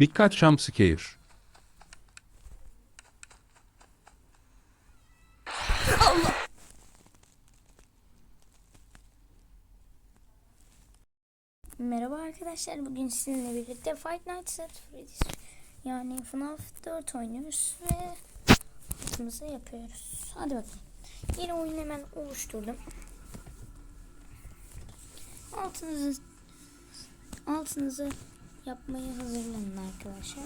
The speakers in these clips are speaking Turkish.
Dikkat jumpscare. Merhaba arkadaşlar. Bugün sizinle birlikte Fight Nights at Freddy's yani FNAF 4 oynuyoruz ve altımızı yapıyoruz. Hadi bakalım. Yeni oyunu hemen oluşturdum. Altınızı altınızı yapmaya hazırlanın arkadaşlar.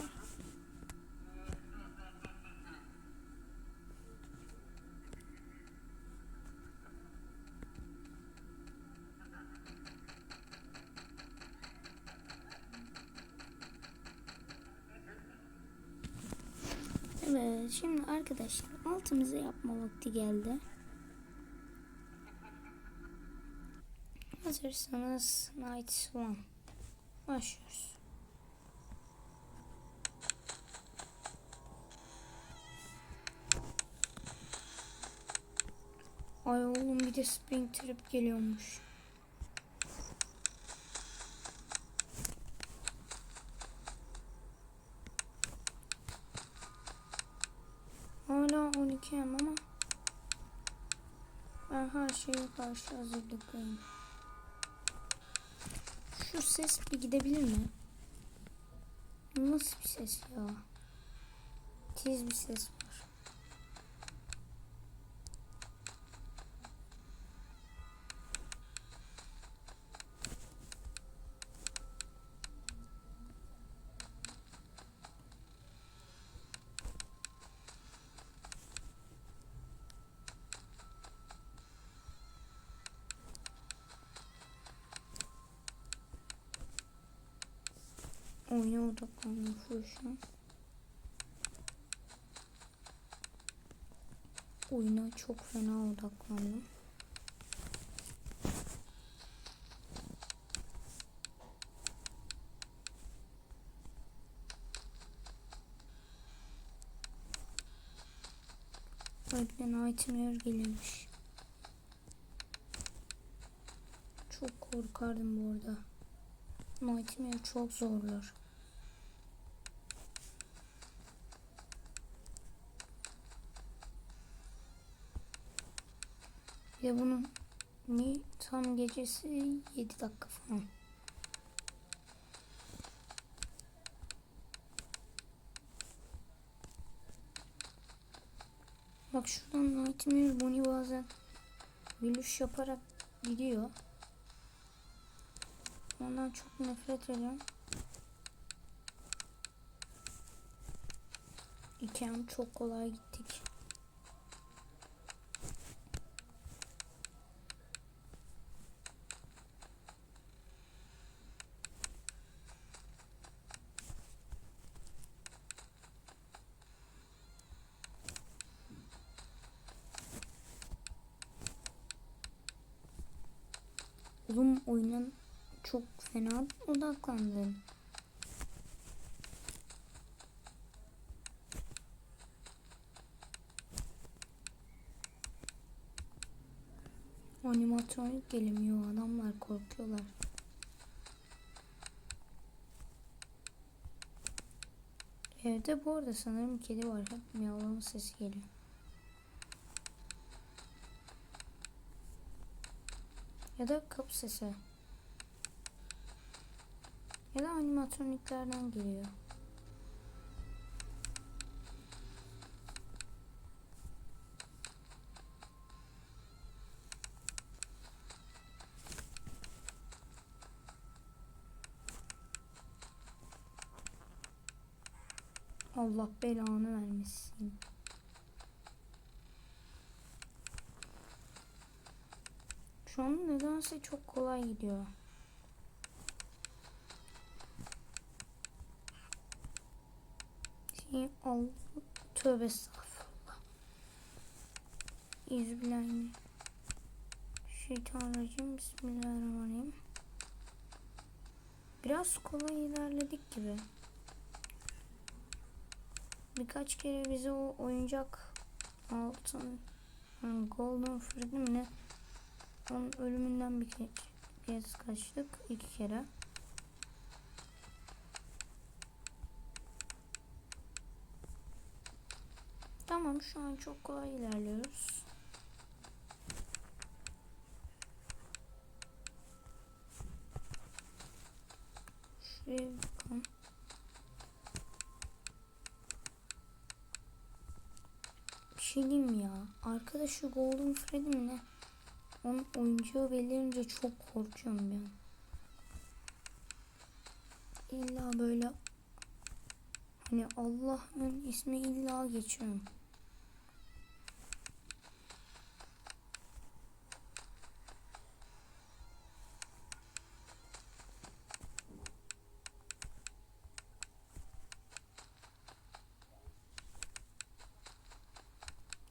Evet şimdi arkadaşlar altımızı yapma vakti geldi. Hazırsanız Night One başlıyoruz. Ay oğlum bir de Spring Trip geliyormuş. Hala 12 hem ama ben her şeye karşı hazırlıklıyım. Şu ses bir gidebilir mi? Nasıl bir ses ya? Tiz bir ses var. Oyuna şu an. Oyuna çok fena odaklandım. Öğretmen Nightmare gelirmiş. Çok korkardım bu arada. Nightmare çok zorlar. Ya bunun ni tam gecesi 7 dakika falan. Bak şuradan Nightmare Bonnie bazen gülüş yaparak gidiyor. Ondan çok nefret ediyorum. İkem çok kolay gittik. Oğlum oyunun çok fena odaklandın. Animatronik gelemiyor adamlar korkuyorlar. Evde bu arada sanırım kedi var. Hep miyavlama sesi geliyor. Ya da kapı sesi. Ya da animatroniklerden geliyor. Allah belanı vermesin. Şu an nedense çok kolay gidiyor. Şey, al, tövbe estağfurullah. İzbillahi. Şeytanirracim. Bismillahirrahmanirrahim. Biraz kolay ilerledik gibi. Birkaç kere bize o oyuncak altın yani Golden Freddy mi ne? Onun ölümünden bir kez kaçtık. iki kere. Tamam şu an çok kolay ilerliyoruz. Şuraya bakalım. Bir şey diyeyim ya. Arkadaş Golden Freddy ne? Onun oyuncuyu belirince çok korkuyorum ben. İlla böyle hani Allah'ın ismi illa geçiyorum.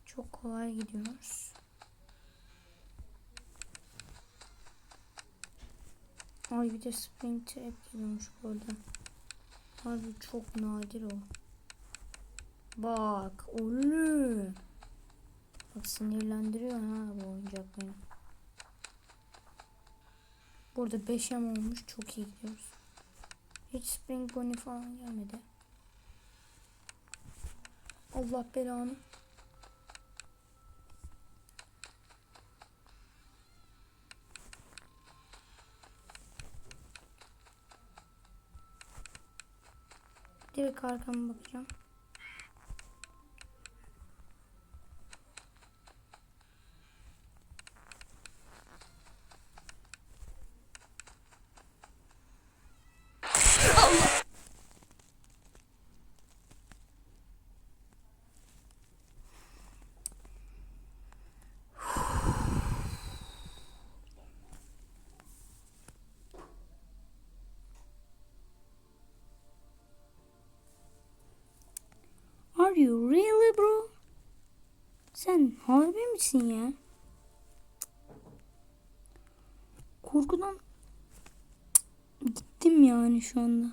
Çok kolay gidiyoruz. Ay bir de spring trap geliyormuş burada. Harbi çok nadir o. Bak oğlum. Bak sinirlendiriyor ha bu oyuncak beni. Burada 5M olmuş çok iyi gidiyoruz. Hiç spring bunny falan gelmedi. Allah belanı. Direkt arkama bakacağım. Sen harbi misin ya? Korkudan gittim yani şu anda.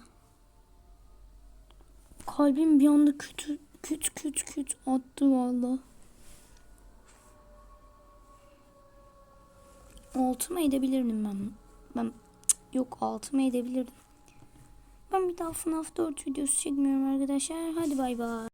Kalbim bir anda küt küt küt küt attı valla. Altıma edebilirdim ben. Ben cık, yok altıma edebilirdim. Ben bir daha FNAF 4 videosu çekmiyorum arkadaşlar. Hadi bay bay.